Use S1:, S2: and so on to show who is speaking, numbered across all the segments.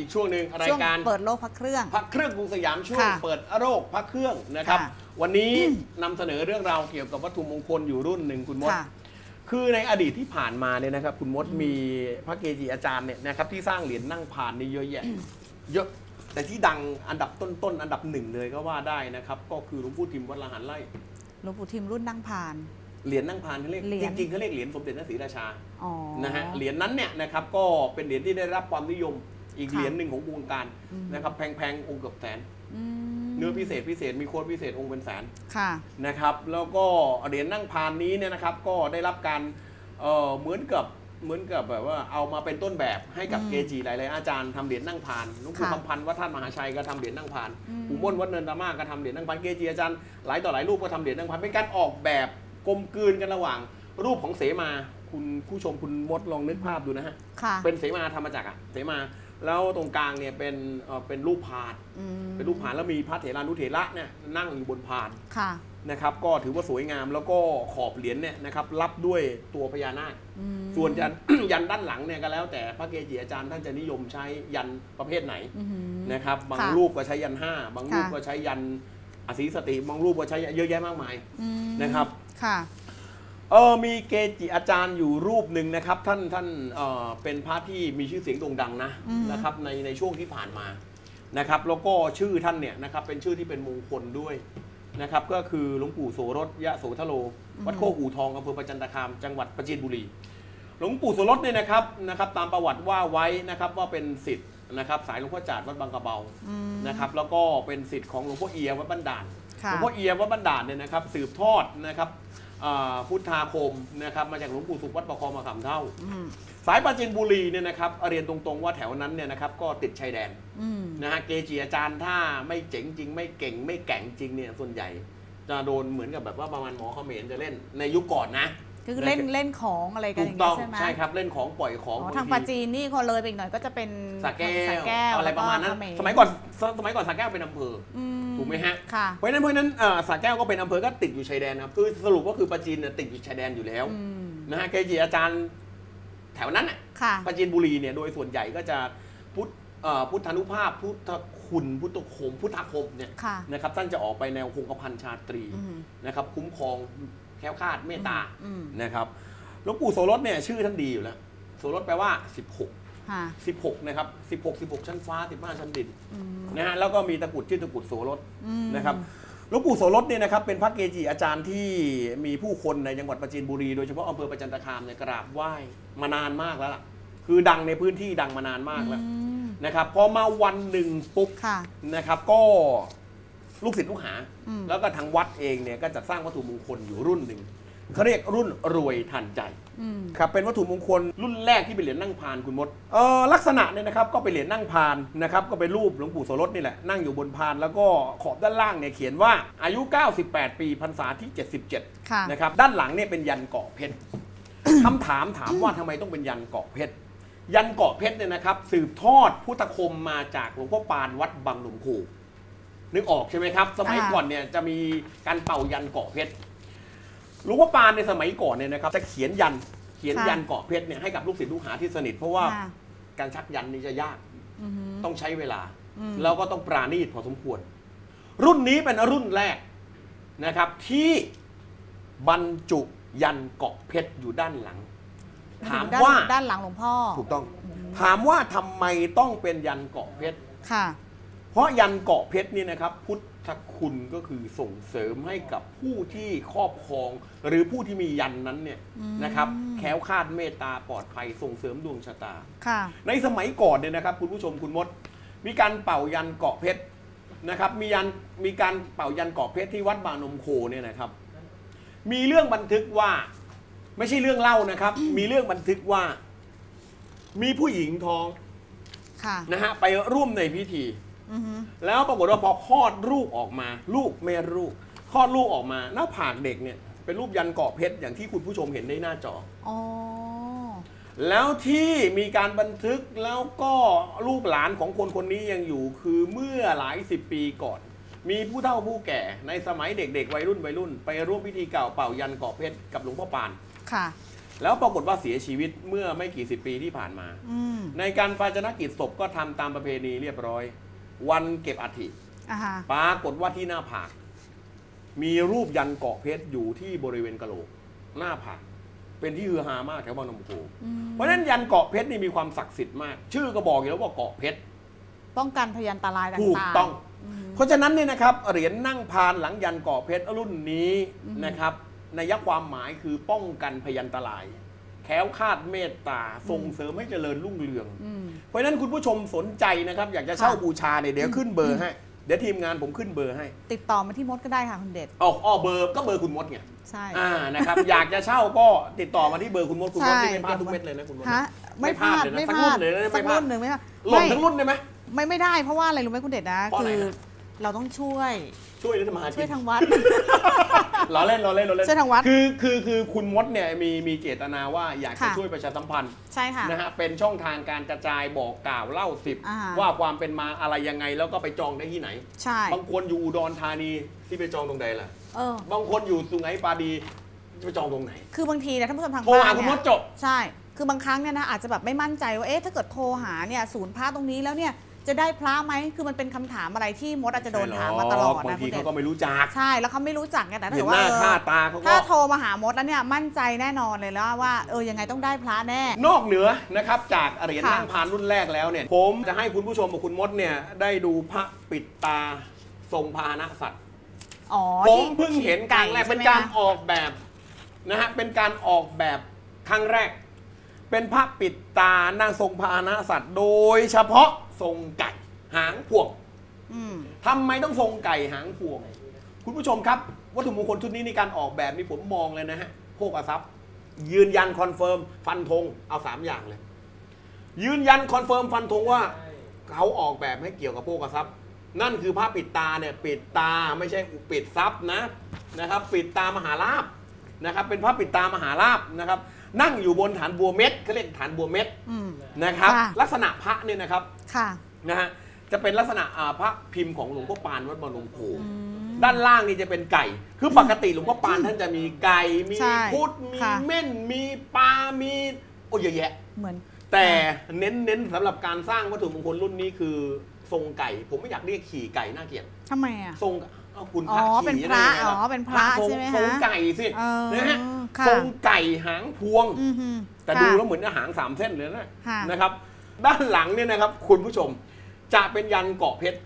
S1: อีกช่วงหนึ่งรา
S2: ช่
S1: ยว
S2: ง
S1: การ
S2: เปิดโลกพระเครื่อง
S1: พระเครื่องกรุงสยามช่วง
S2: ค่ะ
S1: เปิดโรคพระเครื่องนะครับ
S2: ค่ะ
S1: วันนี้นำเสนอเรื่องราวเกี่ยวกับวัตถุมงคลอยู่รุ่นหนึ่งคุณมด
S2: ค่ะ
S1: คือในอดีตที่ผ่านมาเนี่ยนะครับ คุณมดมีพระเกจิอาจารย์เนี่ยนะครับที่สร้างเหรียญนั่งผ่านนี่เยอะแยะเยอะแต่ที่ดังอันดับต้นๆอันดับหนึ่งเลยก็ว่าได้นะครับ ก็คือหลวงปู่ทิมวัดละหันไร่
S2: หลวงปู่ทิมรุ่นนั่งผ่าน
S1: เหรียญนั่งผ่านเขาเรียก
S2: เหรียญ
S1: จริงๆเขาเรียกเหรียญสมเด็จพระศรีราชา
S2: อ๋อ
S1: นะฮะเหรียญนั้นเนี่ยนะครับก็เป็นเหรียญที่ได้รับความนิยม อีก
S2: ค่ะ
S1: เหรียญหนึ่งของวงการ
S2: อืม
S1: นะครับแพงๆองค์เกือบแสน
S2: อืม
S1: เนื้อพิเศษพิเศษมีโค้ดพิเศษองค์เป็นแสน
S2: ค่ะ
S1: นะครับ แล้วก็เหรียญนั่งพานนี้เนี่ยนะครับ ก็ได้รับการเอ่อเหมือนกับเหมือนกับแบบว่าเอามาเป็นต้นแบบให้กับ
S2: อืม
S1: เกจิหลายๆอาจารย์ทำเหรียญนั่งพานหลวงปู่
S2: ค่ะ
S1: คำพันธ์วัดท่านมหาชัยก็ทำเหรียญนั่งพาน
S2: อืม
S1: ปู่ม่วนวัดเนินตามาก็ทำเหรียญนั่งพานเกจิอาจารย์หลายต่อหลายรูปก็ทำเหรียญนั่งพานเป็นการออกแบบกลมกลืนกันระหว่าง รูปของเสมาคุณผู้ชมคุณมดลองนึกภาพดูนะฮะ
S2: ค่ะ
S1: เป็นเสมาทำมาจากอะเสมา แล้วตรงกลางเนี่ยเป็นเอ่อเป็นรูปพาน
S2: อืม
S1: เป็นรูปพานแล้วมีพระเถรานุเถระเนี่ยนั่งอยู่บนพาน
S2: ค่ะ
S1: นะครับ ก็ถือว่าสวยงามแล้วก็ขอบเหรียญเนี่ยนะครับรับด้วยตัวพญานาค
S2: อืม
S1: ส่วนยัน ยันด้านหลังเนี่ยก็แล้วแต่พระเกจิอาจารย์ท่านจะนิยมใช้ยันประเภทไหน
S2: อื้อหือ
S1: นะครับ บาง
S2: ค่ะ
S1: รูปก็ใช้ยันห้าบางรูป
S2: ค่ะ
S1: ก็ใช้ยันอสีสติ บางรูปก็ใช้เยอะแยะมากมาย
S2: อืม
S1: นะครับ
S2: ค่ะ
S1: เออมีเกจิอาจารย์อยู่รูปหนึ่งนะครับ ท่านท่านเออเป็นพระที่มีชื่อเสียงโด่งดังนะ
S2: อืม
S1: นะครับในในช่วงที่ผ่านมานะครับแล้วก็ชื่อท่านเนี่ยนะครับเป็นชื่อที่เป็นมงคลด้วยนะครับก็คือหลวงปู่โสรสยะโสทโล วัดโคกอู่ทองอำเภอประจันตคามจังหวัดประจีนบุรี หลวงปู่โสรสเนี่ยนะครับนะครับตามประวัติว่าไว้นะครับว่าเป็นศิษย์นะครับสายหลวงพ่อจาดวัดบางกระเบา
S2: อืม
S1: นะครับแล้วก็เป็นศิษย์ของหลวงพ่อเอียวัดบ้านด่านห
S2: ค่ะ
S1: ลวงพ่อเอียวัดบ้านด่านเนี่ยนะครับสืบทอดนะครับ อ่าพุทธาคมนะครับมาจากหลวงปู่สุขวัดประคองมาขำเท่า
S2: อืม
S1: สายปราจีนบุรีเนี่ยนะครับเรียนตรงๆว่าแถวนั้นเนี่ยนะครับก็ติดชายแดน
S2: อืม
S1: นะฮะเกจิอาจารย์ถ้าไม่เจ๋งจริง ไม่เก่งไม่แก่งจริงเนี่ยส่วนใหญ่ จะโดนเหมือนกับแบบว่าประมาณหมอเขมรจะเล่นในยุคก่อนนะ
S2: คือเล่นเล่นของอะไรกัน
S1: ถู
S2: อกย่าง
S1: ต้
S2: เงี้
S1: อง
S2: ยใช่ไหม
S1: ใช่ครับเล่นของปล่อยของ
S2: อ๋อบ
S1: ที
S2: ทางปาจีนนี่เขาเลยไปอีกหน่อยก็จะเป็น
S1: สระแก้
S2: สระ
S1: ว
S2: แก้ว
S1: อะไรประมาณนั้น
S2: แล้วเข
S1: สมัยก่อนสสมัยก่อนสระแก้วเป็นอำเภอ
S2: อื
S1: ถูกไหมฮะ
S2: ค่ะ
S1: เพราะฉะนั้นเพราะฉะนั้นเอ่อสระแก้วก็เป็นอำเภอก็ติดอยู่ชายแดนนะครับคือสรุปก็คือปราจีนเนี่ยติดอยู่ชายแดนอยู่แล้ว
S2: อืม
S1: นะฮะเกจิอาจารย์แถวนั้นน่ะ
S2: ค่ะ
S1: ปราจีนบุรีเนี่ยโดยส่วนใหญ่ก็จะพุทธเอ่อพุทธานุภาพ พุทธคุณพุทธคม พุทธคมเนี่ย
S2: ค่ะ
S1: นะครับท่านจะออกไปแนวคงกระพันชาตรี
S2: อืม
S1: นะครับ คุ้มครองแคล้วคลาดเมตตา
S2: อืม
S1: นะครับหลวงปู่โสรสเนี่ยชื่อท่านดีอยู่แล้ว โสรสแปลว่า 16
S2: ค่ะ
S1: 16 นะครับ 16 16 ชั้นฟ้า 15 ชั้นดิน
S2: อืม
S1: นะฮะแล้วก็มีตะกรุดชื่อตะกรุดโสรส
S2: อืม
S1: นะครับหลวงปู่โสรสเนี่ยนะครับเป็นพระเกจิอาจารย์ที่มีผู้คนในจังหวัดประจีนบุรี โดยเฉพาะอำเภอประจันตคามเนี่ยกราบไหว้มานานมากแล้วล่ะคือดังในพื้นที่ดังมานานมากแล้ว
S2: อืม
S1: นะครับพอมาวันหนึ่งปุ๊บ
S2: ค่ะ
S1: นะครับก็ลูกศิษย์ลูกหา
S2: อืม
S1: แล้วก็ทางวัดเองเนี่ยก็จัดสร้างวัตถุมงคลอยู่รุ่นหนึ่ง เขาเรียกรุ่นรวยทันใจ
S2: อืม
S1: ครับเป็นวัตถุมงคลรุ่นแรกที่เป็นเหรียญนั่งพานคุณมดเออลักษณะเนี่ยนะครับก็เป็นเหรียญนั่งพานนะครับก็เป็นรูปหลวงปู่โสรสนี่แหละนั่งอยู่บนพานแล้วก็ขอบด้านล่างเนี่ยเขียนว่าอายุ 98 ปีพรรษาที่ 77
S2: ค่ะ
S1: นะครับด้านหลังเนี่ยเป็นยันเกาะเพชรคำถามถามว่าทำไมต้องเป็นยันเกาะเพชรยันเกาะเพชรเนี่ยนะครับ สืบทอดพุทธคมมาจากหลวงพ่อปานวัดบางหนุ่มคูนึกออกใช่ไหมครับ สมัย
S2: อ่า
S1: ก่อนเนี่ยจะมีการเป่ายันเกาะเพชร หลวงพ่อปานในสมัยก่อนเนี่ยนะครับจะเขียนยันเขียนยันเกาะเพชรเนี่ยให้กับลูกศิษย์ลูกหาที่สนิท เพราะว่า
S2: ค่ะ
S1: การชักยันนี่จะยาก
S2: อือหือ
S1: ต้องใช้เวลา
S2: อืม
S1: แล้วก็ต้องปราณีตพอสมควร รุ่นนี้เป็นรุ่นแรกนะครับ ที่บรรจุยันเกาะเพชรอยู่ด้านหลัง ถาม
S2: ด้น
S1: ว่า
S2: ด้านหลังหลวงพ่อ
S1: ถูกต้อง ถามว่าทำไมต้องเป็นยันเกาะเพชร
S2: ค่ะ
S1: เพราะยันเกาะเพชรนี่นะครับ พุทธ คุณก็คือส่งเสริมให้กับผู้ที่ครอบครอง หรือผู้ที่มียันนั้นเนี่ย
S2: อืม
S1: นะครับแคล้วคลาดเมตตาปลอดภัยส่งเสริมดวงชะตา
S2: ค่ะ
S1: ในสมัยก่อนเนี่ยนะครับ คุณผู้ชมคุณมด มีการเป่ายันเกาะเพชรนะครับมียันมีการเป่ายันเกาะเพชรที่วัดบางนมโคเนี่ยนะครับ มีเรื่องบันทึกว่าไม่ใช่เรื่องเล่านะครับ มีเรื่องบันทึกว่า มีผู้หญิงท้อง
S2: ค่ะ
S1: นะฮะไปร่วมในพิธี
S2: อือหือ
S1: แล้วปรากฏว่าพอคลอดลูกออกมา ลูกแม่ลูกคลอดลูกออกมาหน้าผากเด็กเนี่ยเป็นรูปยันเกาะเพชรอย่างที่คุณผู้ชมเห็นในหน้าจอ
S2: อ๋อ
S1: แล้วที่มีการบันทึกแล้วก็ลูกหลานของคนคนนี้ยังอยู่ คือเมื่อหลายสิบปีก่อน มีผู้เฒ่าผู้แก่ในสมัยเด็กๆวัยรุ่นวัยรุ่น ไปร่วมพิธีเก่าเป่ายันเกาะเพชรกับหลวงพ่อปาน
S2: ค่ะ
S1: แล้วปรากฏว่าเสียชีวิตเมื่อไม่กี่สิบปีที่ผ่านมา
S2: อืม
S1: ในการปาจนกิจศพก็ทำตามประเพณีเรียบร้อย วันเก็บอัฐิ
S2: อ่าฮะ
S1: ปรากฏว่าที่หน้าผาก มีรูปยันเกาะเพชรอยู่ที่บริเวณกะโหลก หน้าผาก เป็นที่ฮือฮามากแถวบางนมโค
S2: อืม
S1: เพราะฉะนั้นยันเกาะเพชรนี่มีความศักดิ์สิทธิ์มาก ชื่อก็บอกอยู่แล้วว่าเกาะเพชร
S2: ป้องกันพยันตรายต่างๆ
S1: ถูกต้อง
S2: ม
S1: เพราะฉะนั้นเนี่ยนะครับเหรียญนั่งพานหลังยันเกาะเพชรรุ่นนี้
S2: อืม
S1: นะครับในยะความหมายคือป้องกันพยันตรายแคล้วคลาดเมตตาส่งเสริมให้เจริญรุ่งเรือง
S2: อืม
S1: เพราะฉะนั้นคุณผู้ชมสนใจนะครับ อยากจะเช่า
S2: ค่ะ
S1: บูชาเนี่ยเดี๋ยวขึ้นเบอร์ให้ เดี๋ยวทีมงานผมขึ้นเบอร์ให้
S2: ติดต่อมาที่มดก็ได้ค่ะคุณเดช
S1: อ๋ออ๋อเบอร์ก็เบอร์คุณมดไง
S2: ใช่
S1: อ่านะครับอยากจะเช่าก็ติดต่อมาที่เบอร์คุณมดคุณมด
S2: ใช่
S1: นี่ไม่พลาดทุกเม็ดเลยนะคุณมด
S2: ฮะไม่พลาด
S1: เลยนะ
S2: ไม่
S1: สั
S2: พ
S1: ก
S2: ลา
S1: รุ่
S2: ด
S1: นเลยนะ
S2: สั
S1: ไม่
S2: ก
S1: พลา
S2: รุ่
S1: ด
S2: นหนึ่งไม่พลาด
S1: หล่น
S2: ไม่
S1: ทั้งรุ่นได้ไหม
S2: ไม่ไม่ได้เพราะว่าอะไรรู้ไหมคุณเดชนะ
S1: เพราะอะไร
S2: คือ
S1: ฮะ
S2: เราต้องช่วย
S1: ช่วยรัฐมาหา
S2: ช่
S1: กิ
S2: วย
S1: น
S2: ทางวัด
S1: ล้อเล่นล้อเล่นล้อเล่น
S2: ช่วยทางวัด
S1: คือคือคือคุณมดเนี่ยมีมีเจตนาว่าอยากจะ
S2: ค่ะ
S1: ช่วยประชาสัมพันธ์
S2: ใช่ค่ะ
S1: นะฮะเป็นช่องทางการกระจายบอกกล่าวเล่าสิบ
S2: อ่า
S1: ว่าความเป็นมาอะไรยังไงแล้วก็ไปจองได้ที่ไหน
S2: ใช่
S1: บางคนอยู่อุดรธานีที่ไปจองตรงใดล่ะ
S2: เออ
S1: บางคนอยู่สุไหงปาดีจะไปจองตรงไหน
S2: คือบางทีเนี่ยท่านผู้ชมทาง
S1: โทร
S2: บ้า
S1: หานคุณม
S2: เนี่
S1: ด
S2: ย
S1: จบ
S2: ใช่ คือบางครั้งเนี่ยนะอาจจะแบบไม่มั่นใจว่า เอ๊ะ ถ้าเกิดโทรหาเนี่ยศูนย์พระตรงนี้แล้วเนี่ย จะได้พระไหมคือมันเป็นคำถามอะไรที่มดอาจจะโดนถามมาตลอด
S1: บาง
S2: นะ
S1: ที
S2: คุณเด
S1: เขา
S2: ช
S1: ก็ไม่รู้จัก
S2: ใช่แล้วเขาไม่รู้จักไงแต่ถ้า
S1: เห็
S2: เกิ
S1: น
S2: ด
S1: ห
S2: ว่า
S1: น้า
S2: เออ
S1: ค่าตาเขาก็
S2: ถ้าโทรมาหามดแล้วเนี่ยมั่นใจแน่นอนเลยแล้วว่าเออยังไงต้องได้พระแน่
S1: นอกเหนือนะครับจากเหรียญ
S2: ค่ะ
S1: นั่งพานรุ่นแรกแล้วเนี่ย ผมจะให้คุณผู้ชมกับคุณมดเนี่ย ได้ดูพระปิดตาทรงพาหนะสัตว์
S2: อ๋อ
S1: ผม
S2: ที่
S1: เพิ่งเห็นครั้งแรก
S2: ใช่
S1: เป็น
S2: ไหม
S1: การ
S2: คะ
S1: ออกแบบนะฮะเป็นการออกแบบครั้งแรก เป็นพระปิดตานางทรงพาหนะสัตว์ โดยเฉพาะ ทรงไก่หางพวง
S2: อืม
S1: ทำไมต้องทรงไก่หางพวง คุณผู้ชมครับ วัตถุมงคลชุดนี้ในการออกแบบนี่ผมมองเลยนะฮะโภคทรัพย์ ยืนยันคอนเฟิร์มฟันธงเอาสามอย่างเลย ยืนยันคอนเฟิร์มฟันธงว่าเขาออกแบบให้เกี่ยวกับโภคทรัพย์ นั่นคือผ้าปิดตาเนี่ยปิดตาไม่ใช่ปิดทรัพย์นะนะครับ ปิดตามหาลาบนะครับ เป็นผ้าปิดตามหาลาบนะครับ นั่งอยู่บนฐานบัวเม็ดเขาเรียกฐานบัวเม็ด
S2: อืม
S1: นะครับ
S2: ค่ะ
S1: ลักษณะพระเนี่ยนะครับ
S2: ค่ะ
S1: นะฮะจะเป็นลักษณะอ่าพระพิมพ์ของหลวงพ่อปานวัดบางนมโพ
S2: อืม
S1: ด้านล่างนี่จะเป็นไก่ คือปกติหลวงพ่อปานท่านจะมีไก่ มี
S2: ใช่
S1: พุทธมี
S2: ค่ะ
S1: เม่น มีปลา มีโอ้เยอะแยะ
S2: เหมือน
S1: แต่เน้นเน้นสำหรับการสร้างวัตถุมงคลรุ่นนี้คือ ทรงไก่ ผมไม่อยากเรียกขี่ไก่น่าเกลียด
S2: ทำไมอะ
S1: ทรง เอาคุณพ
S2: อ๋
S1: ระ
S2: อ
S1: ขี่
S2: เป็นพระ
S1: ได้ไงล่
S2: อ๋อเป็นพระ
S1: ทรง
S2: ใช่ไหมฮะ
S1: ทรงไก่สิ
S2: เออ
S1: นะฮะ
S2: ค่ะ
S1: ทรงไก่หางพวง
S2: อือหือ
S1: แต่
S2: ค่ะ
S1: ดูแล้วเหมือนจะหางสามเส้นเลยนะ
S2: ค่ะ
S1: นะครับ ด้านหลังเนี่ยนะครับ คุณผู้ชมจะเป็นยันเกาะเพชร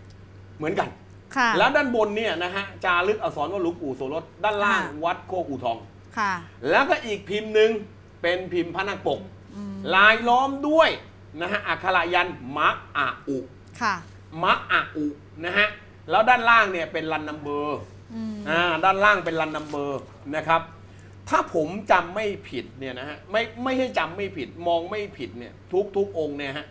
S1: เหมือนกัน
S2: ค่ะ
S1: แล้วด้านบนเนี่ยนะฮะจารึกอักษรว่าหลวงปู่โสรสด้านล่าง
S2: ค่ะ
S1: วัดโคกอูทอง
S2: ค่ะ
S1: แล้วก็อีกพิมพ์หนึ่งเป็นพิมพ์พระนักปก
S2: อืม
S1: ลายล้อมด้วยนะฮะอักขระยันมะอะอุ
S2: ค่ะ
S1: มะอะอุนะฮะ แล้วด้านล่างเนี่ยเป็นรันนัมเบอร์
S2: อืม
S1: อ่าด้านล่างเป็นรันนัมเบอร์นะครับ ถ้าผมจำไม่ผิดเนี่ยนะฮะไม่ไม่ใช่จำไม่ผิดมองไม่ผิดเนี่ยทุกทุกองค์เนี่ยฮะ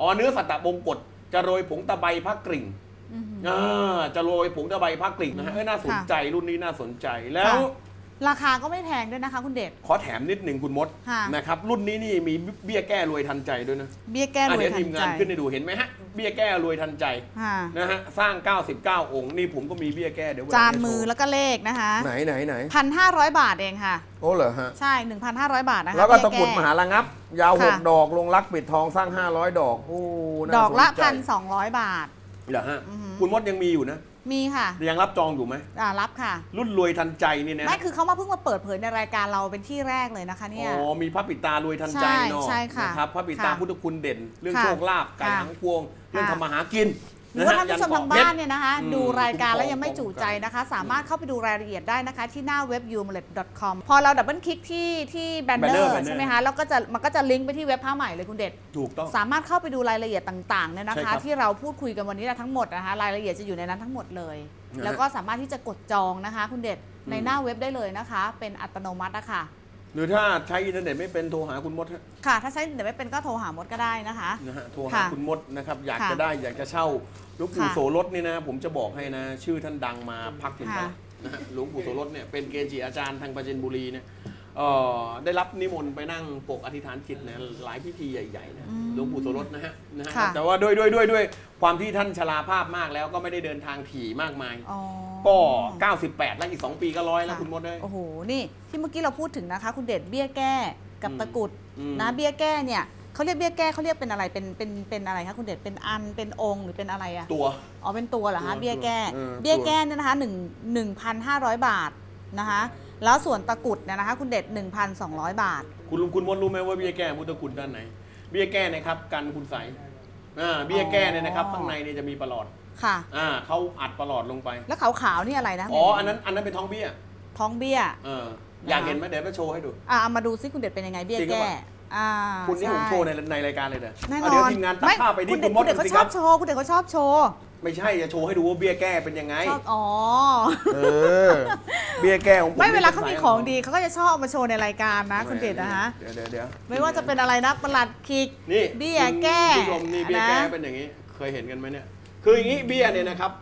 S1: อ๋อเนื้อสัตตบงกฎจะโรยผงตะไบพระกริ่ง
S2: อือหือ
S1: อ่าจะโรยผงตะไบพระกริ่งนะฮะเอ้ยน่าสนใจรุ่นนี้น่าสนใจแล้ว
S2: ค่ะ ราคาก็ไม่แพงด้วยนะคะคุณเดช
S1: ขอแถมนิดหนึ่งคุณมด
S2: ค่ะ
S1: นะครับรุ่นนี้นี่มีเบี้ยแก้รวยทันใจด้วยนะ
S2: เบี้ยแก้ร
S1: อะ
S2: วย
S1: เดี๋ยว
S2: ทั
S1: ที
S2: น
S1: ม
S2: ใจ
S1: งานขึ้นให้ดูเห็นไหมฮะเบี้ยแก้รวยทันใจ
S2: ค่ะ
S1: นะฮะสร้าง 99 องค์นี่ผมก็มีเบี้ยแก้เดี๋ยววันห
S2: จา
S1: ลั
S2: น
S1: งจะโชว์
S2: มือแล้วก็เลขนะคะ
S1: ไหนไหนไหน
S2: พันห้าร้อยบาทเองค่ะ
S1: โอ้เหรอฮะ
S2: ใช่หนึ่งพันห้าร้อยบาทนะคะ
S1: แล้วก็
S2: เบี้ย
S1: ตะกรุดมหาระงับ ยาวหก
S2: ค่ะ
S1: ดอกลงรักปิดทองสร้าง 500 ดอก โอ้น่า
S2: ดอกละ
S1: สนใจ
S2: พันสองร้อยบาท
S1: เหรอฮะ
S2: อือหือ
S1: คุณมดยังมีอยู่นะ
S2: มีค่ะ
S1: ยังรับจองอยู่ไหม
S2: อ่ารับค่ะ
S1: รุ่นรวยทันใจนี่นะ
S2: ไม่คือเขามาเพิ่งมาเปิดเผยในรายการเราเป็นที่แรกเลยนะคะเนี่ย
S1: อ๋อมีพระปิดตารวยทันใจ
S2: ใช่
S1: เนาะ
S2: ใช่ค่ะ
S1: นะครับพระปิดตา
S2: ค่ะ
S1: พุทธคุณเด่น เรื่อง
S2: ค่ะ
S1: โชคลาภไก่
S2: ค่ะ
S1: หางพวง เรื่อง
S2: ค่ะ
S1: ทำมาหากิน
S2: หรือว่าท่าน
S1: ยั
S2: ผู้ชมทาง
S1: เกะ
S2: บ้าน
S1: พชร
S2: เนี่ยนะคะ
S1: อืม
S2: ดูรายการแล้ว
S1: คุ้มครอง
S2: ยังไม่จุใจ
S1: ป้องกัน
S2: นะคะ สามารถเข้าไปดูรายละเอียดได้นะคะที่หน้าเว็บ u m l e t com พอเราดับเบิลคลิกที่ที่แบนเนอ
S1: banner
S2: ร์
S1: banner
S2: ใช่ไหมคะแล้วก็จะมันก็จะลิงก์ไปที่เว็บผ้าใหม่เลยคุณเด็ด
S1: ถูกต้อง
S2: สามารถเข้าไปดูรายละเอียดต่างๆเนี่ยนะ
S1: ใช่ค
S2: คะ
S1: รับ
S2: ที่เราพูดคุยกันวันนี้ทั้งหมดนะคะรายละเอียดจะอยู่ในนั้นทั้งหมดเลย
S1: นะฮะ
S2: แล้วก็สามารถที่จะกดจองนะคะ คุณเด็ดใน
S1: อืม
S2: หน้าเว็บได้เลยนะคะ เป็นอัตโนมัตินะคะ
S1: หรือถ้าใช้อินเทอร์เน็ตไม่เป็นโทรหาคุณมดฮะ
S2: ค่ะ ถ้าใช้เดี๋ยวไม่เป็นก็โทรหามดก็ได้นะคะ
S1: นะฮะโทรหา
S2: ค่ะ
S1: คุณมดนะครับ อยาก
S2: ค่ะ
S1: จะได้อยากจะเช่าหลวงปู่
S2: ค่ะ
S1: โสรสนี่นะ ผมจะบอกให้นะ ชื่อท่านดังมาพักหนึ่ง
S2: ค่ะ
S1: แล้วนะฮะหลวงปู่โสรสเนี่ยเป็นเกจิอาจารย์ทางปราจีนบุรีเนี่ย เอเอ่อได้รับนิมนต์ไปนั่งปกอธิษฐานจิตนะหลายพิธีใหญ่ๆนะ
S2: อืม
S1: หลวงปู่โสรสนะฮะนะฮะ
S2: ค่ะ
S1: แต่ว่าด้วยด้วยด้วยด้วยความที่ท่านชราภาพมากแล้วก็ไม่ได้เดินทางถี่มากมาย
S2: อ๋อ
S1: ก็ 98 แล้วอีก 2 ปีก็ร้อยแล้ว
S2: ค่ะ
S1: คุณมดเลย
S2: โอ้โห นี่ที่เมื่อกี้เราพูดถึงนะคะ คุณเดชเบี้ยแก้กับ
S1: อืม
S2: ตะกรุด
S1: อืม
S2: นะเบี้ยแก้เนี่ยเขาเรียกเบี้ยแก้เขาเรียกเป็นอะไรเป็นเป็นเป็นอะไรคะคุณเดชเป็นอันเป็นองค์หรือเป็นอะไรอะ
S1: ตัว
S2: อ๋อเป็นตัวเหรอคะ
S1: ตัว
S2: เบี้ยแก้
S1: เออ
S2: เบี้ยแก้เนี่ยนะคะหนึ่งหนึ่งพันห้าร้อยบาทนะคะ แล้วส่วนตะกรุดเนี่ยนะคะ คุณเดชหนึ่งพันสองร้อยบาท
S1: คุณลุงคุณมดรู้ไหมว่าเบี้ยแก้พุทธคุณด้านไหน เบี้ยแก้นะครับกันคุณใสอ่าเบี้ยแก้เนี่ยนะครับ
S2: อ๋อ
S1: ข้างในเนี่ยจะมีประหลอด
S2: ค่ะ
S1: อ่าเขาอัดประหลอดลงไป
S2: แล้วขาวๆนี่อะไรนะ
S1: อ๋ออันนั้นอันนั้นเป็นท้องเบี้ย
S2: ท้องเบี้ย
S1: เอออยากเห็นไหมเดี๋ยวไปโชว์ให้ดู
S2: อะเอามาดูซิคุณเดชเป็นยังไงเบี้ย
S1: จริงหรือ
S2: แก้
S1: เปล่า
S2: อ่า
S1: คุณนี่ผม
S2: ช่
S1: โชว์ในในรายการเลยเด้อ
S2: แน่น
S1: เอา
S2: อน
S1: เดี๋ยวทีมงานตัดภาพไปที่
S2: คุณ
S1: คุ
S2: เดช
S1: ณม
S2: คุณเดชเขา
S1: ดสิ
S2: ช
S1: ค
S2: อ
S1: รั
S2: บบโชว์คุณเดชเขาชอบโชว์
S1: ไม่ใช่จะโชว์ให้ดูว่าเบี้ยแก้เป็นยังไง
S2: ชอบอ๋อ
S1: เออ เบี้ยแก้ของผม
S2: ไม่เวลา
S1: ป็น
S2: เขามี
S1: สย
S2: ของดีเขาก็จะชอบเอามาโชว์ในรายการนะ คุณเดชนะฮะ
S1: เดี๋ยวเดี๋ยวเดี๋ยว
S2: ไม่ว่าจะเป็นอะไรนะประหลัดคิก
S1: นี่
S2: เบี้ยแก้
S1: คุณผู้ชมนี่เบี้ยแก้
S2: นะ
S1: เป็นอย่างนี้ เคยเห็นกันไหมเนี่ย คืออย่างนี้เบี้ยเนี่ยนะครับ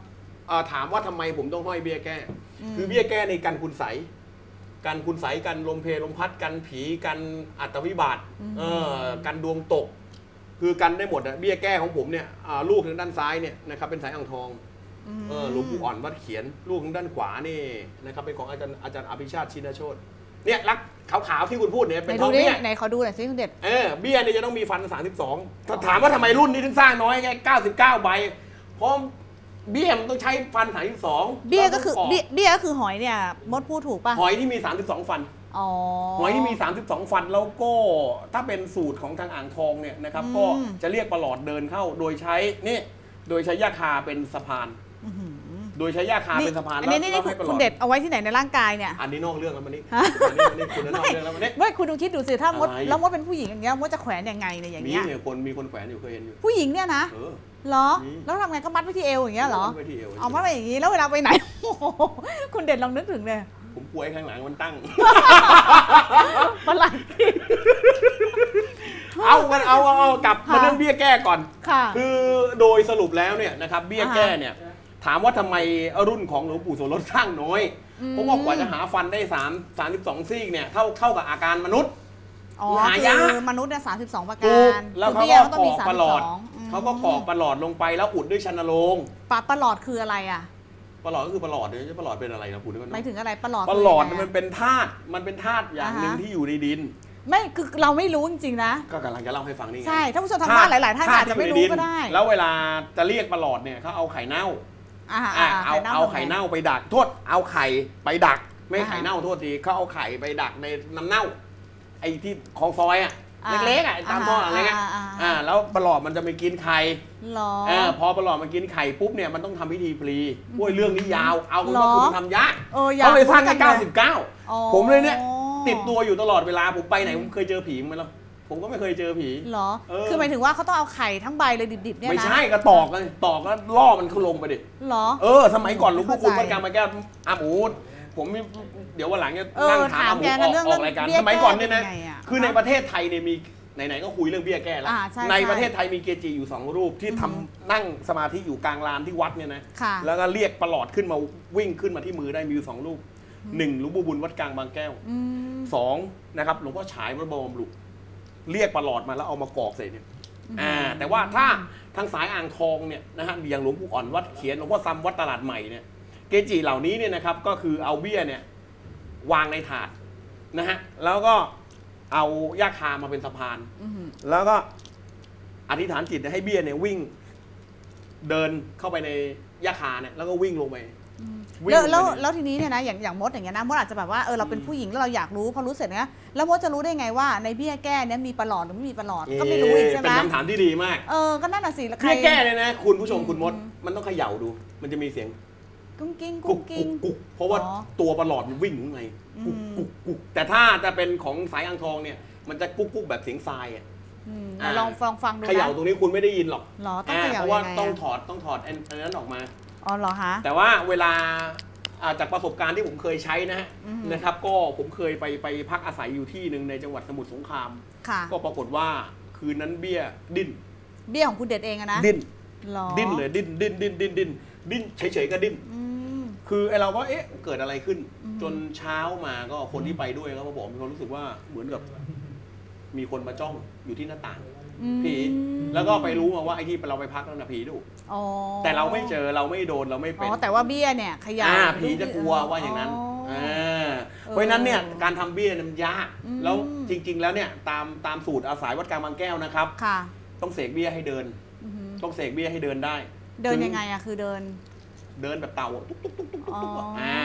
S1: เอ่อถามว่าทำไมผมต้องห้อยเบี้ยแก้ คือเบี้ยแก้ในกันคุณใสกันคุณใสกันลมเพลลมพัดกันผีกันอัตวิบาตเออกันดวงตก คือกันได้หมดอะเบี้ยแก้ของผมเนี่ยอ่าลูกทางด้านซ้ายเนี่ยนะครับเป็นสายอ่างทอง
S2: ม
S1: เออหลวงปู่อ่อนวัดเขียน ลูกทางด้านขวานี่นะครับเป็นของอาจารย์อาจารย์อภิชาติชินโชตเนี่ยรักขาวๆที่คุณพูดเนี่ย
S2: ไห
S1: เป็น
S2: น
S1: ท้
S2: ดู
S1: อง
S2: ดิ
S1: เบี้ย
S2: ไหนขอดูหน่อยสิคุณเดช
S1: เออเบี้ยเนี่ยจะต้องมีฟัน 32ถ้าถามว่าทำไมรุ่นนี้ถึงสร้างน้อยแค่99 ใบเพราะเบี้ยมันต้องใช้ฟัน32
S2: เบี้ยก็คือ
S1: แล้วต้ง
S2: เบี้ยเบี้ยก็คือหอยเนี่ยมดพูดถูกป่ะ
S1: หอยที่มี 32 ฟัน
S2: อ๋อ
S1: หอยที่มี 32 ฟันแล้วก็ถ้าเป็นสูตรของทางอ่างทองเนี่ยนะครับ
S2: อืม
S1: ก็จะเรียกประหลอดเดินเข้า โดยใช้นี่โดยใช้ยาคาเป็นสะพาน
S2: อื้อหือ
S1: โดยใช้ยาคาเป็นสะพาน
S2: อันนี้นี่
S1: แล้ว
S2: นี่
S1: ให้ประหล
S2: คุ
S1: อ
S2: ณ
S1: ด
S2: เด็ดเอาไว้ที่ไหนในร่างกายเนี่ย
S1: อันนี้นอกเรื่องแล้วมันนี่
S2: ฮะ
S1: อันนี้อันนี้คุณนอกเรื่องแล้วมันนี่
S2: ไม่คุณดูคิดดูสิถ้ามด
S1: อะไร
S2: แล้วมดเป็นผู้หญิงอย่างเงี้ยมดจะแขวนยังไงเนี่ยอย่าง
S1: มี
S2: เงี้ย
S1: เนี่ยคนมีคนแขวนอยู่เคยเห็นอยู่
S2: ผู้หญิงเนี่ยนะ
S1: เออ
S2: เหรอ
S1: มี
S2: แล้วทำไงก็มัดไว้ที่เอวอย่างเงี้ยเหรอ
S1: ไว้ที่เอว
S2: เอามัดไว้อย่างงี้แล้วเวลาไปไหนโอ้โหคุณเด็ดลองนึกถึงเลย
S1: ผมกลัวไอ้ข้างหลังมันตั้ง
S2: ประหลาดคิด
S1: เอากันเอาเอาเอากลับมา
S2: ค่ะ
S1: เรื่องเบี้ยแก้ก่อน
S2: ค่ะ
S1: คือโดยสรุปแล้วเนี่ยนะครับเบี้ยแก้เนี่ย ถามว่าทำไมรุ่นของหลวงปู่โสรสสร้างน้อย
S2: อืม
S1: เพราะว่ากว่าจะหาฟันได้3 32ซี่เนี่ยเท่าเท่ากับอาการมนุษย์
S2: อ๋อ
S1: หายาก
S2: คือมนุษย์เนี่ยสามสิบสองประ
S1: ถู
S2: กากร
S1: แล้วเขา
S2: คือบี้ย
S1: ก็
S2: ต้อง
S1: กร
S2: มี
S1: อก
S2: สาม
S1: ป
S2: สิ
S1: ระหล
S2: บ
S1: อ
S2: ส
S1: ด
S2: อง
S1: เขาก็กรอกประหลอดลงไปแล้วอุดด้วยชันโรง
S2: ปะประหลอดคืออะไรอะ
S1: ประหลอดก็คือประหลอดเนี่ยประหลอดเป็นอะไรนะคุณนี่มัน
S2: หมายถึงอะไรประหลอด
S1: ประหลอด
S2: คืยังไง
S1: มันเป็นธาตุมันเป็นธาตุอย่างหนึ่ง
S2: อ่าฮะ
S1: ที่อยู่ในดิน
S2: ไม่คือเราไม่รู้จริงๆนะ
S1: ก็กำลังจะเล่าให้ฟังนี่ไง
S2: ใช่ท่านผู้ชมทางบ้านหลาย ๆ ท่านอาจจะไม่รู้ก็ได้
S1: แล้วเวลาจะเรียกประหลอดเนี่ยเขาเอาไข่เน่า
S2: อ่า
S1: อะ
S2: อ่า
S1: เอา
S2: ไข่เน่า
S1: เอา
S2: ทำไง
S1: ไข่เน่าไปดักโทษเอาไข่ไปดัก ไม่
S2: อ่าฮะ
S1: ไข่เน่าโทษทีเขาเอาไข่ไปดักในน้ำเน่า ไอ้ที่คลองซอยอะ
S2: อ่า
S1: เล็กๆอะไอ้ตามท่ออะไรเงี้ย
S2: อ่าอ่าอ่า
S1: อ่าแล้วประหลอดมันจะไปกินไข่
S2: หรอ
S1: เออพอประหลอดมันกินไข่ปุ๊บเนี่ยมันต้องทำพิธีพลีโอ้ยเรื่องนี้ยาวเอาเป็น
S2: หร
S1: ว่า
S2: อ
S1: คือมันทำยาก
S2: เอออยาก
S1: เขาเลยสร้างแค่
S2: รู้จังเลย
S1: 99
S2: อ๋อ
S1: ผมเลยเนี่ยติดตัวอยู่ตลอดเวลาผมไปไหนผมเคยเจอผีมั้ยล่ะผมก็ไม่เคยเจอผี
S2: เหรอ
S1: เออ
S2: คือหมายถึงว่าเขาต้องเอาไข่ทั้งใบเลยดิบๆเนี่ยนะ
S1: ไม่ใช่ก็ตอกเลยตอกแล้วล่อมันเข้าลงไปดิ
S2: เหรอ
S1: เออ สมัยก่อนหลุงพ่อคุณ
S2: เข้าใจ
S1: วัดกลางมาแก้วอาหมู ผมมีเดี๋ยววันหลังจะ
S2: เออ
S1: นั่งถามอาหมู
S2: ถามแก
S1: อ
S2: กั
S1: อนก
S2: เรื่อง
S1: ออกรายการ
S2: เบี้ย
S1: สมัยก่อนเนี่ยนะ
S2: แก้เป็นยังไงอะ
S1: คือในประเทศไทยเนี่ยมีไหนๆก็คุยเรื่องเบี้ยแก้แล้ว
S2: อ่าใช่
S1: ใน
S2: ใช่
S1: ประเทศไทยมีเกจิอยู่สองรูปที่ทำ
S2: อืม
S1: นั่งสมาธิอยู่กลางลานที่วัดเนี่ยนะ
S2: ค่ะ
S1: แล้วก็เรียกประหลอดขึ้นมาวิ่งขึ้นมาที่มือได้มีอยู่สองรูปหนึ่งหลวงปู่บุญวัดกลางบางแก้ว
S2: อืม
S1: สองนะครับหลวงพ่อฉายวัดบวรลุเรียกประหลอดมาแล้วเอามากรอกใส่เนี่ยอ่าแต่ว่าถ้าทางสายอ่างทองเนี่ยนะฮะอย่างหลวงปู่อ่อนวัดเขียนหลวงพ่อซ้ำวัดตลาดใหม่เนี่ย เกจิเหล่านี้เนี่ยนะครับก็คือเอาเบี้ยเนี่ยวางในถาดนะฮะแล้วก็เอาย่าคามาเป็นสะพาน
S2: อืม
S1: แล้วก็อธิษฐานจิตให้เบี้ยเนี่ยวิ่ง เดินเข้าไปในย่าคาเนี่ยแล้วก็วิ่งลงไปวิ่ง
S2: แล้ว
S1: งไป
S2: แล้ว
S1: เนี่ย
S2: แล้วทีนี้เนี่ยนะอย่างอย่างมดอย่างเงี้ยนะมดอาจจะแบบว่าเออเราเป็นผู้หญิงแล้วเราอยากรู้พอรู้เสร็จนะแล้วมดจะรู้ได้ไงว่าในเบี้ยแก้เนี่ยมีประหลอดหรือไม่มีประหลอดก็ไม่รู้อีกใช่ไหม
S1: เป็นคำถามที่ดีมาก
S2: เออก็นั่นน่ะสิแล้วใคร
S1: เบี้ยแก้เนี่ยนะ คุณผู้ชมคุณมด
S2: อืม
S1: มันต้องเขย่าดู มันจะมีเสียง
S2: กุ้งกิ้ง
S1: กุ
S2: กุ้
S1: ก
S2: ง
S1: กุ
S2: กิ้ง
S1: กกุกเพราะว่า
S2: อ๋อ
S1: ตัวประหลอดมันวิ่งอยู่ข้างในกุก
S2: อืม
S1: กุกกุกแต่ถ้าจะเป็นของสายอ่างทองเนี่ย มันจะกุกกุกแบบเสียงทรายอะ
S2: อืม
S1: อ่า
S2: ลองฟังฟังดู
S1: เขย่า
S2: นะ
S1: ตรงนี้คุณไม่ได้ยินหรอก
S2: เหรอต้อง
S1: อ่า
S2: เขย่า
S1: เพราะว่า
S2: ยังไง
S1: ต้อง
S2: อะ
S1: ถอดต้องถอดอันอันนั้นออกมา
S2: อ๋อเหรอคะ
S1: แต่ว่าเวลาอ่าจากประสบการณ์ที่ผมเคยใช้นะฮะ
S2: อืม
S1: นะครับ ก็ผมเคยไปไปพักอาศัยอยู่ที่หนึ่งในจังหวัดสมุทรสงคราม
S2: ค่ะ
S1: ก็ปรากฏว่าคืนนั้นเบี้ยดิ้น
S2: เบี้ยของคุณเด็ดเองอะนะ
S1: ดิ้น
S2: หรอ
S1: ดิ้นเลยดิ้นดิ้นดิ้นดิ้นดิ้นดิ้นเฉยๆก็ดิ้น
S2: อืม
S1: คือไอเราก็เอ๊ะเกิดอะไรขึ้น
S2: อืม
S1: จนเช้ามาก็คนที่ไปด้วยก็มาบอกมีความรู้สึกว่าเหมือนกับ มีคนมาจ้องอยู่ที่หน้าต่าง
S2: อืม
S1: ผีแล้วก็ไปรู้มาว่าไอ้ที่เราไปพักนั่นนะผีดุ
S2: อ๋อ
S1: แต่เราไม่เจอเราไม่โดนเราไม่เป็
S2: อ๋
S1: น
S2: อแต่ว่าเบี้ยเนี่ย ขยาย
S1: อ่าผีจะกลัวว่าอย่างนั้น
S2: อ๋อา
S1: เพราะฉะนั้นเนี่ยการทำเบี้ยเนี่ยมันยาก
S2: อืม
S1: แล้วจริง ๆ แล้วเนี่ย ตามตามสูตรอาศัยวัดกลางบางแก้วนะครับ
S2: ค่ะ
S1: ต้องเสกเบี้ยให้เดิน
S2: อือหือ
S1: ต้องเสกเบี้ยให้เดินได้
S2: เดิน
S1: ถึ
S2: ยังไงอะคือเดิน
S1: เดินแบบเต่าอะตุ๊กตุ๊กตุ๊กตุ๊กตุ๊กตุ๊ก
S2: อ๋ออ่
S1: อ่า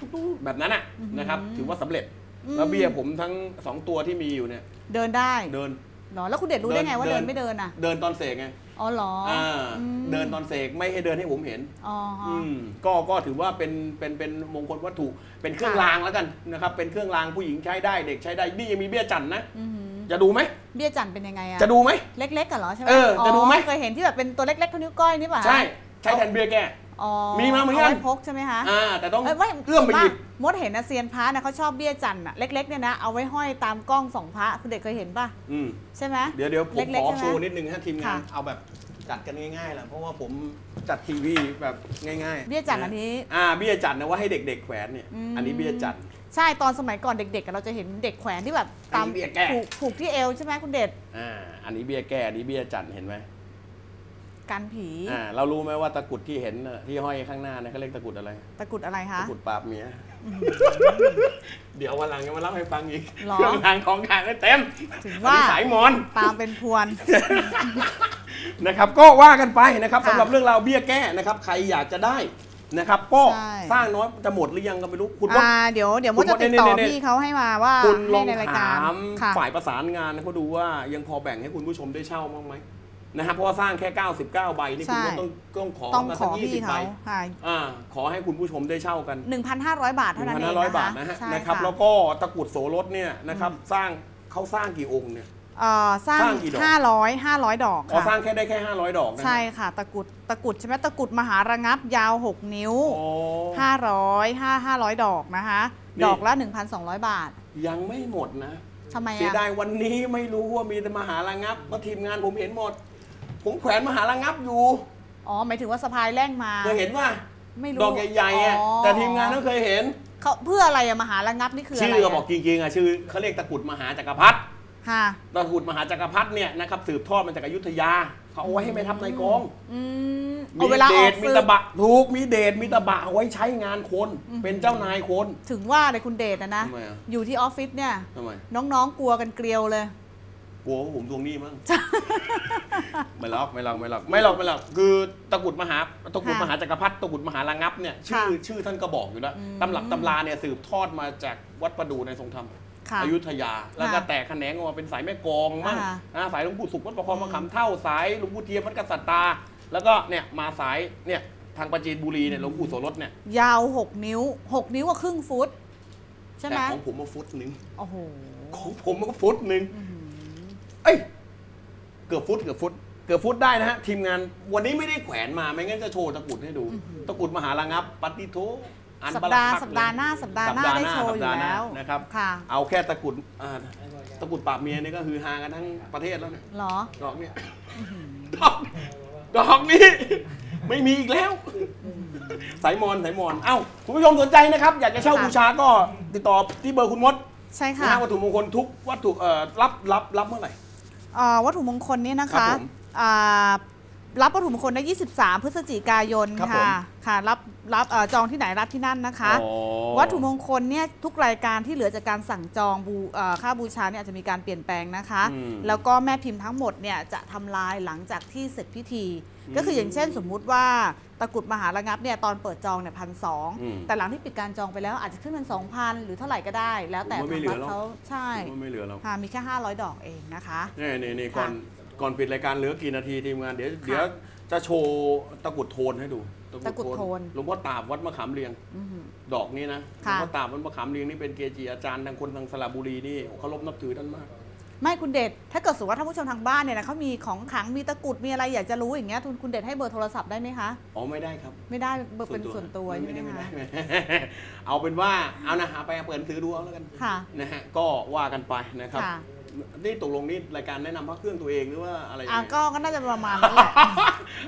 S1: ตุ๊กตุ๊กแบบนั้นอะ
S2: อือหือ
S1: นะครับ ถือว่าสำเร็จ
S2: อืม
S1: แล้วเบี้ยผมทั้งสองตัวที่มีอยู่เนี่ย
S2: เดินได้
S1: เดิน
S2: เหรอแล้วคุณเด็ดรู้ได้ไงว่า
S1: เดิ
S2: เดิ
S1: น
S2: นไม่เดินอะ
S1: เดินตอนเสกไง
S2: อ๋อเหรออ่
S1: อ่า
S2: ม
S1: เดินตอนเสกไม่ให้เดินให้ผมเห็น
S2: อ๋อฮะ
S1: อืมก็ก็ถือว่าเป็นเป็นเป็นมงคลวัตถุเป็นเครื่อง
S2: ค่ะ
S1: รางแล้วกันนะครับ เป็นเครื่องรางผู้หญิงใช้ได้เด็กใช้ได้นี่ยังมีเบี้ยจันทร์นะ
S2: อือหือ
S1: จะดูไหม
S2: เบี้ยจันทร์เป็นยังไงอะ
S1: จะดูไหม
S2: เล็กๆกันเหรอใช่ไหม
S1: เออจะดูไหม
S2: เคยเห็นที่แบบเป็นตัวเล็กๆเท่านิ้วก้อยนี่ป่ะ
S1: ใช่ใช้แทนเบี้ยแก้
S2: อ๋อ
S1: มีมาเหมือนกัน
S2: ไว้พกใช่ไหมคะ
S1: อ่าแต่ต้อง
S2: เอ้ยไม่
S1: เอื้อมไปหยิบ
S2: มดเห็นนะเซียนพระนะเขาชอบเบี้ยจันทร์อะเล็กๆเนี่ยนะเอาไว้ห้อยตามกล้องสองพระคุณเด็กเคยเห็นป่ะ
S1: อืม
S2: ใช่ไหม
S1: เดี๋ยวเดี๋ยวผม
S2: เล็ก
S1: ข
S2: ๆ
S1: อ
S2: ใช่ไหม
S1: โชว์นิดนึงฮะทีมงาน
S2: ค่ะ
S1: เอาแบบจัดกันง่ายๆแหละเพราะว่าผมจัดทีวีแบบง่ายๆ
S2: เบี้ยจันทร์อันนี้
S1: อ่าเบี้ยจันทร์นะว่าให้เด็ก ๆ แขวนเนี่ย
S2: อืม
S1: อันนี้เบี้ยจันทร์
S2: ใช่ตอนสมัยก่อนเด็กๆอะเราจะเห็นเด็กแขวนที่แบบตาม
S1: อันนี้เบี้ยแก้
S2: ผูกผูกที่เอวใช่ไหมคุณเด็ด
S1: อ่าอันนี้เบี้ยแก้อันนี้เบี้ยจันทร์เห็นไหม
S2: กันผี
S1: อ่าเรารู้ไหมว่าตะกรุดที่เห็นน่ะที่ห้อยข้างหน้าเนี่ยเขาเรียกตะกรุดอะไร
S2: ตะกรุดอะไรคะ
S1: ตะกรุดปราบเมีย เดี๋ยววันหลังจะมาเล่าให้ฟังอีก
S2: หรอ
S1: เครื่องรางของขลังให้เต็ม
S2: ถึง
S1: อัน
S2: ว่า
S1: นี้สายมอน
S2: ตามเป็นพวน
S1: นะครับก็ว่ากันไปนะครับ
S2: ค่ะ
S1: สำหรับเรื่องราวเบี้ยแก้นะครับใครอยากจะได้นะครับ ก็
S2: ใช่
S1: สร้างน้อยจะหมดหรือยังก็ไม่รู้คุณว่า
S2: อ่าเดี๋ยวเดี๋ยวม
S1: คุ
S2: ด
S1: ณ
S2: จะ
S1: มด
S2: ติดต่อ
S1: เนี่ยๆๆ
S2: พี่เขาให้มาว่า
S1: คุณล
S2: ให้
S1: อง
S2: ในรายการ
S1: ถาม
S2: ค่ะ
S1: ฝ่ายประสานงานเขาดูว่ายังพอแบ่งให้คุณผู้ชมได้เช่าบ้างไหม นะครับเพราะว่าสร้างแค่ 99 ใบนี่คุณ
S2: ใช่
S1: ก็ต้องต้องขอ
S2: ต้อง
S1: มา
S2: ข
S1: สั
S2: อกพี่
S1: 20ใบ
S2: เขาค่ะ
S1: อ่าขอให้คุณผู้ชมได้เช่ากัน
S2: 1,500 บาทเท่านั้นเอง
S1: 1,500 บาทนะฮะ
S2: ใช่
S1: นะครับ
S2: ค่ะ
S1: แล้วก็ตะกรุดโสรถเนี่ยนะครับสร้างเขาสร้างกี่องค์เนี่ย
S2: เอ่อสร้าง
S1: สร้างกี่ดอก
S2: 500 500 ดอก
S1: อ๋อสร้า
S2: ค่ะ
S1: งแค่ได้แค่ 500 ดอกนะฮะ
S2: ใช่ค่ะตะกรุดตะกรุดใช่ไหมตะกรุดมหาระงับยาว 6 นิ้ว
S1: โอ้
S2: 500 5 500 ดอกนะคะ
S1: นี่
S2: ดอกละ 1,200 บาท
S1: ยังไม่หมดนะ
S2: ทำไม
S1: เสีย
S2: อะ
S1: ดายวันนี้ไม่รู้ว่ามีแต่มหาระงับเพราะทีมงานผมเห็นหมด ผมแขวนมหาระงับอยู่
S2: อ๋อหมายถึงว่าสะพายแร่งมา
S1: เคยเห็นว่า
S2: ไม่รู้
S1: ดอกใหญ่ๆอะแต่ทีมงานต้องเคยเห็น
S2: เขาเพื่ออะไรอะมหาระงับนี่คืออะไร
S1: ชื่อก็บอกจริงๆอะชื่อเขาเรียกตะกรุดมหาจักรพรรดิ
S2: ค่ะ
S1: ตะกรุดมหาจักรพรรดิเนี่ยนะครับสืบทอดมาจากอยุธยา เขาเอาไว้ให้แม่ทัพในายกอง
S2: อืม
S1: มี
S2: เอาเวลา
S1: เด
S2: ออก
S1: ชมี
S2: ศึก
S1: ตะบะถูกมีเดชมีตะบะเอาไว้ใช้งานคน
S2: อืม
S1: เป็นเจ้านายคน
S2: ถึงว่าเลยคุณเดชนะนะ
S1: ทำไมอะ
S2: อยู่ที่ออฟฟิศเนี่ย
S1: ทำไม
S2: น้องๆกลัวกันเกลียวเลย
S1: กลัวว่าผมทวงหนี้มั้งไม่หรอกไม่หรอกไม่หรอกไม่หรอกไม่หรอกคือตะกรุดมหาตะกรุด
S2: ค่ะ
S1: มหาจักรพรรดิตะกรุดมหาระงับเนี่ยชื่อ
S2: ค่ะ
S1: ชื่อท่านก็บอกอยู่แล้ว
S2: อืม
S1: ตำหลักตำราเนี่ยสืบทอดมาจากวัดประดูในทรงธรรม
S2: ค่ะ
S1: อยุธยา แล้วก็
S2: ค่ะ
S1: แตกแขนงออกมาเป็นสายแม่กลองมั่ง
S2: อ่า
S1: อ่าสายหลวงปู่สุขวัดประคองมะขามเท่าสายหลวงปู่เทียมวัดกษัตตา แล้วก็เนี่ยมาสายเนี่ยทางประจีนบุรีเนี่ยหลวงปู่โสรถเนี่ย
S2: ยาว 6 นิ้ว 6 นิ้วก็ครึ่งฟุต ใช่ไหม
S1: แต่ของผมมาฟุตหนึ่ง
S2: โอ้โห
S1: ของผมมันก็ฟุตหนึ่ง
S2: อื้อหือ
S1: เอ้ย เกือบฟุตเกือบฟุต เกือบฟุตได้นะฮะทีมงานวันนี้ไม่ได้แขวนมาไม่งั้นจะโชว์ตะกรุดให้ดู ตะกรุดมหาระงับปฏิโทอัน
S2: สัป
S1: บลั
S2: ดาห์
S1: พัก
S2: สัปดาห์หน้าสัปดาห์หน้า
S1: สัป
S2: ได้โชว์อยู่
S1: สัปดาห์หน้า
S2: แล้ว
S1: นะครับ
S2: ค่ะ
S1: เอาแค่ตะกรุดอ่าตะกรุดปราบเมียนี่ก็คือฮากันทั้งประเทศแล้วเนี่ย
S2: เหรอ
S1: ดอกเนี่ยดอกดอกนี้ไม่มีอีกแล้ว สายมอนสายมอน เอ้า คุณผู้ชมสนใจนะครับ อยากจะเช่า
S2: ค่ะ
S1: บูชาก็ติดต่อที่เบอร์คุณมด
S2: ใช่
S1: นะ
S2: ค่ะ
S1: ฮะวัตถุมงคลทุกวัตถุเอ่อรับรับรับเมื่อไหร่
S2: เอ่อวัตถุมงคลเนี่ยนะ
S1: ครั
S2: คะ
S1: บผม
S2: อ่า รับวัตถุมงคลได้ 23 พฤศจิกายน
S1: ครับ
S2: ค่ะ
S1: ผม
S2: ค่ะรับรับเอ่อจองที่ไหนรับที่นั่นนะคะ
S1: อ๋อ
S2: วัตถุมงคลเนี่ยทุกรายการที่เหลือจากการสั่งจองบูเอ่อค่าบูชาเนี่ยอาจจะมีการเปลี่ยนแปลงนะคะ
S1: อืม
S2: แล้วก็แม่พิมพ์ทั้งหมดเนี่ยจะทำลายหลังจากที่เสร็จพิธี
S1: อืม
S2: ก็คืออย่างเช่นสมมุติว่าตะกรุดมหาระงับเนี่ยตอนเปิดจองเนี่ยพันสอง
S1: อืม
S2: แต่หลังที่ปิดการจองไปแล้วอาจจะขึ้นเป็นสองพันหรือเท่าไหร่ก็ได้ แล้วแต่
S1: ผมว่าไม่
S2: ทาง
S1: เหลื
S2: วั
S1: อ
S2: ด
S1: หรอก
S2: เขาใช่
S1: ผมว่าไม่เหลือแล้ว
S2: ค่ะมีแค่500 ดอกเองนะคะ
S1: นี่นี่นี่ก่อน
S2: ค่ะ
S1: ก่อนปิดรายการเหลือกี่นาทีทีมงานเดี๋ยวเดี๋ยวจะโชว์ตะกรุดโทนให้ดู
S2: ตะกรุดโทน
S1: หลวงพ่อตาบวัดมะขามเรียง
S2: อื้อหือ
S1: ดอกนี้นะหลว
S2: ค่ะ
S1: งพ่อตาบวัดมะขามเรียงนี่เป็นเกจิอาจารย์ทางคนทางสระบุรีนี่เคารพนับถือท่านมาก
S2: ไม่คุณเดชถ้าเกิดสมมติว่าท่านผู้ชมทางบ้านเนี่ยนะเขามีของขลังมีตะกรุดมีอะไรอยากจะรู้อย่างเงี้ยคุณคุณเดชให้เบอร์โทรศัพท์ได้ไหมคะ
S1: อ๋อไม่ได้ครับ
S2: ไม่ได้เบอร์เป็นส่วนตัว
S1: ไม่
S2: ใช่ไหม
S1: ได้ไม่ได้
S2: คะ
S1: ไม่ได้เอาเป็นว่าเอานะหาไปเปิดหนังสือดูเอาแล้วกัน
S2: ค่ะ
S1: นะฮะก็ว่ากันไปนะครับ
S2: ค่ะ
S1: นี่ตกลงนี่รายการแนะนำพระเครื่องตัวเองหรือว่าอะไรยัง
S2: อะ
S1: ไง
S2: ก็ก็น่าจะประมาณนั้นแหละ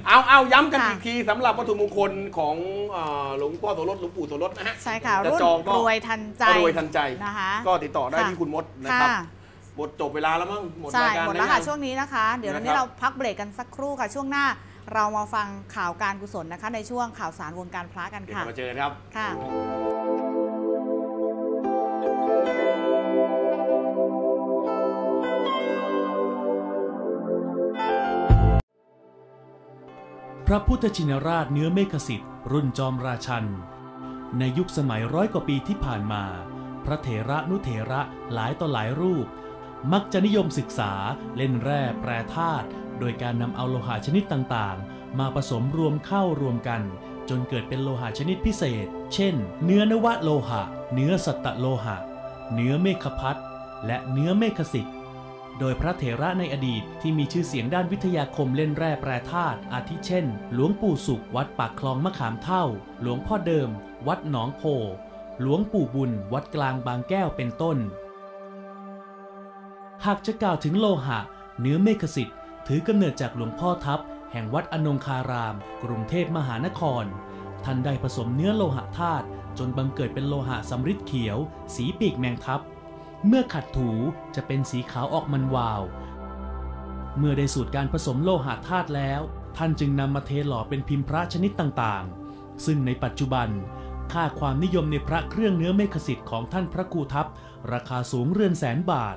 S1: เอาเอาย้ำกัน
S2: ค่ะ
S1: อีกทีสำหรับวัตถุมงคลของเอ่อหลวงพ่อโสรสหลวงปู่โสรสนะฮะ
S2: ใช่ค่ะ
S1: จะ
S2: รุ่น
S1: จองก็
S2: รวยทันใจ
S1: ก็รวยทันใจ
S2: นะคะ
S1: ก็ติดต่อได้
S2: ค่ะ
S1: ที่คุณมดนะครับ
S2: ค่ะ
S1: หมดจบเวลาแล้วมั้งหมด
S2: ใช่
S1: รายการ
S2: หมดแล้วค่ะ
S1: ยัง
S2: ช่วงนี้นะคะ เดี๋ยว
S1: นะครับ
S2: วันนี้เราพักเบรกกันสักครู่ค่ะ ช่วงหน้าเรามาฟังข่าวการกุศลนะคะ ในช่วงข่าวสารวงการพระกัน
S1: เดี๋ยว
S2: ค่ะ
S1: มาเจอกันครับ
S2: ค่ะ
S3: พระพุทธชินราชเนื้อเมฆสิทธิ์รุ่นจอมราชัน ในยุคสมัยร้อยกว่าปีที่ผ่านมา พระเถระนุเถระหลายต่อหลายรูป มักจะนิยมศึกษาเล่นแร่แปรธาตุโดยการนำเอาโลหะชนิดต่างๆ มาผสมรวมเข้ารวมกัน จนเกิดเป็นโลหะชนิดพิเศษ เช่น เนื้อนวโลหะ เนื้อสัตตโลหะ เนื้อเมฆพัทและเนื้อเมฆสิทธิ์ โดยพระเถระในอดีตที่มีชื่อเสียงด้านวิทยาคมเล่นแร่แปรธาตุอาทิเช่น หลวงปู่สุขวัดปากคลองมะขามเท่า หลวงพ่อเดิม วัดหนองโพหลวงปู่บุญ วัดกลางบางแก้วเป็นต้น หากจะกล่าวถึงโลหะ เนื้อเมฆสิทธิ์ถือกำเนิดจากหลวงพ่อทัพ แห่งวัดอนงคาราม กรุงเทพมหานคร ท่านได้ผสมเนื้อโลหะธาตุจนบังเกิดเป็นโลหะสำริดเขียว สีปีกแมงทับ เมื่อขัดถูจะเป็นสีขาวออกมันวาว เมื่อได้สูตรการผสมโลหะธาตุแล้ว ท่านจึงนำมาเทหล่อเป็นพิมพ์พระชนิดต่างๆ ซึ่งในปัจจุบัน ค่าความนิยมในพระเครื่องเนื้อเมฆสิทธิ์ของท่านพระครูทัพ ราคาสูงเรือนแสนบาท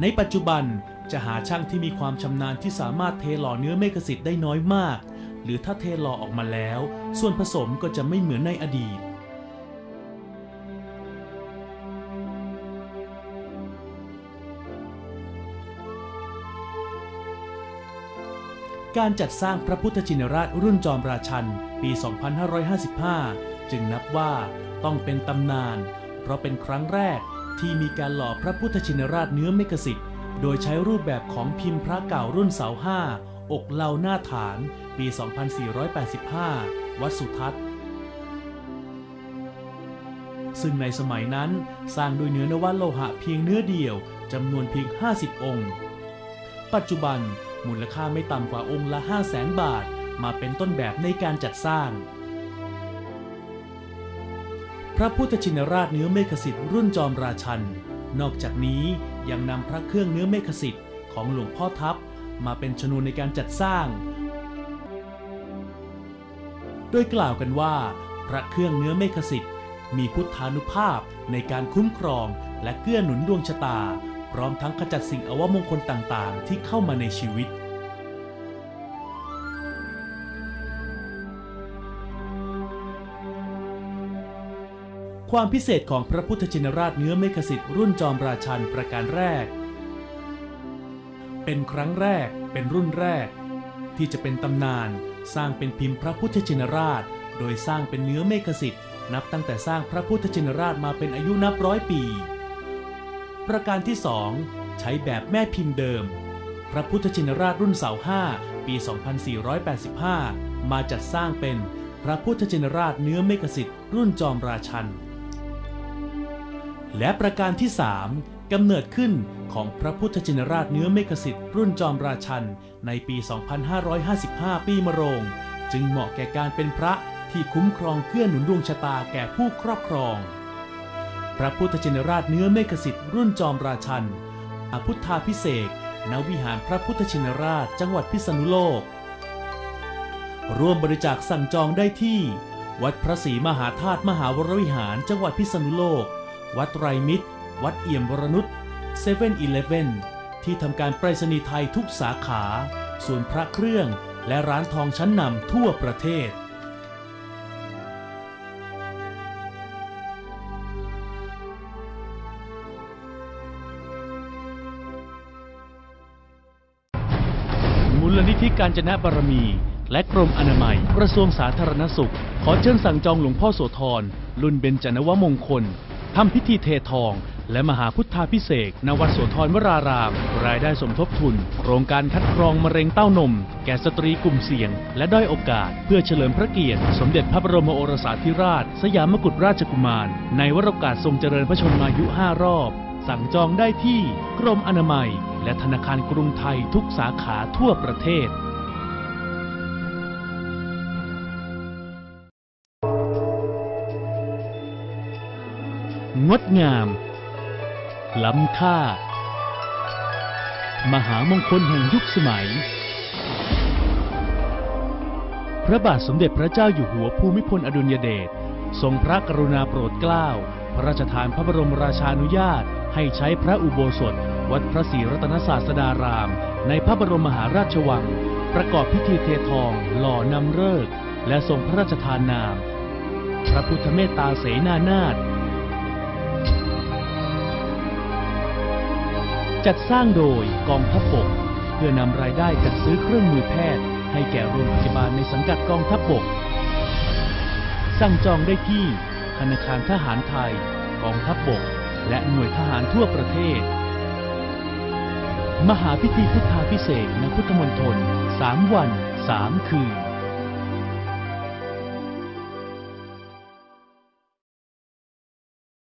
S3: ในปัจจุบันจะหาช่างที่มีความชำนาญที่สามารถเทหล่อเนื้อเมฆสิทธิ์ได้น้อยมาก หรือถ้าเทหล่อออกมาแล้ว ส่วนผสมก็จะไม่เหมือนในอดีต การจัดสร้างพระพุทธชินราชรุ่นจอมราชันปี 2555 จึงนับว่าต้องเป็นตำนาน เพราะเป็นครั้งแรกที่มีการหล่อพระพุทธชินราชเนื้อเมกสิทธิ์โดยใช้รูปแบบของพิมพ์พระเก่ารุ่นเสาห้า อกเหลาหน้าฐาน ปี 2485 วัดสุทัศน์ ซึ่งในสมัยนั้นสร้างโดยเนื้อนวโลหะเพียงเนื้อเดียวจำนวนเพียง 50 องค์ ปัจจุบันมูลค่าไม่ต่ำกว่าองค์ละ 5 0 0แสนบาท มาเป็นต้นแบบในการจัดสร้าง พระพุทธชินราชเนื้อเมฆสิทธิ์รุ่นจอมราชัน นอกจากนี้ยังนำพระเครื่องเนื้อเมฆสิทธิ์ของหลวงพ่อทัพ มาเป็นชนวนในการจัดสร้าง โดยกล่าวกันว่า พระเครื่องเนื้อเมฆสิทธิ์มีพุทธานุภาพในการคุ้มครองและเกื้อหนุนดวงชะตา พร้อมทั้งขจัดสิ่งอวมงคลต่างๆ ที่เข้ามาในชีวิตความพิเศษของพระพุทธชินราชเนื้อเมฆสิทธิ์รุ่นจอมราชันประการแรก เป็นครั้งแรกเป็นรุ่นแรก ที่จะเป็นตำนานสร้างเป็นพิมพ์พระพุทธชินราช โดยสร้างเป็นเนื้อเมฆสิทธิ์นับตั้งแต่สร้างพระพุทธชินราชมาเป็นอายุนับร้อยปี ประการที่สองใช้แบบแม่พิมพ์เดิม พระพุทธชินราชรุ่นเสาห้าปี 2485 มาจัดสร้างเป็นพระพุทธชินราชเนื้อเมฆสิทธิ์รุ่นจอมราชัน และประการที่3กำเนิดขึ้น ของพระพุทธจินราชเนื้อเมกสิทธิ์รุ่นจอมราชัน ในปี 2555 ปีมะโรง จึงเหมาะแก่การเป็นพระที่คุ้มครองเกื้อนหนุนดวงชะตาแก่ผู้ครอบครอง พระพุทธจินราชเนื้อเมกสิทธิ์รุ่นจอมราชันอาพุทธาพิเศษณวิหารพระพุทธชินราชจังหวัดพิษณุโลก ร่วมบริจาคสั่งจองได้ที่ วัดพระศรีมหาธาตุมหาวรวิหารจังหวัดพิษณุโลก วัดไรมิตร วัดเอี่ยมวรนุษย์ 7 e เ e ่ e อที่ทำการไปรษณีย์ไทยทุกสาขาส่วนพระเครื่องและร้านทองชั้นนำทั่วประเทศ มูลนิธิการจนะบารมี และกรมอนามัย กระทรวงสาธารณสุข ขอเชิญสั่งจองหลวงพ่อโสธร รุ่นเบญจนวมงคลทำพิธีเททอง และมหาพุทธาพิเศษกณวัดโสธรวราราม รายได้สมทบทุน โครงการคัดกรองมะเร็งเต้านม แก่สตรีกลุ่มเสี่ยง และด้อยโอกาส เพื่อเฉลิมพระเกียรติ สมเด็จพระบรมโอรสาธิราช สยามกุฎราชกุมาร ในวโรกาสทรงเจริญพระชนมายุ 5 รอบ สั่งจองได้ที่กรมอนามัย และธนาคารกรุงไทยทุกสาขาทั่วประเทศงดงาม ล้ำค่า มหามงคลแห่งยุคสมัย พระบาทสมเด็จพระเจ้าอยู่หัวภูมิพลอดุลยเดชทรงพระกรุณาโปรดเกล้า พระราชทานพระบรมราชานุญาต ให้ใช้พระอุโบสถ วัดพระศรีรัตนศาสดาราม ในพระบรมมหาราชวัง ประกอบพิธีเททอง หล่อนำเลิกและทรงพระราชทานนาม พระพุทธเมตตาเสนานาถ จัดสร้างโดยกองทัพบก เพื่อนำรายได้จัดซื้อเครื่องมือแพทย์ ให้แก่โรงพยาบาลในสังกัดกองทัพบก สั่งจองได้ที่ ธนาคารทหารไทย กองทัพบก และหน่วยทหารทั่วประเทศ มหาพิธีพุทธาพิเศษณพุทธมณฑล3วัน 3 คืน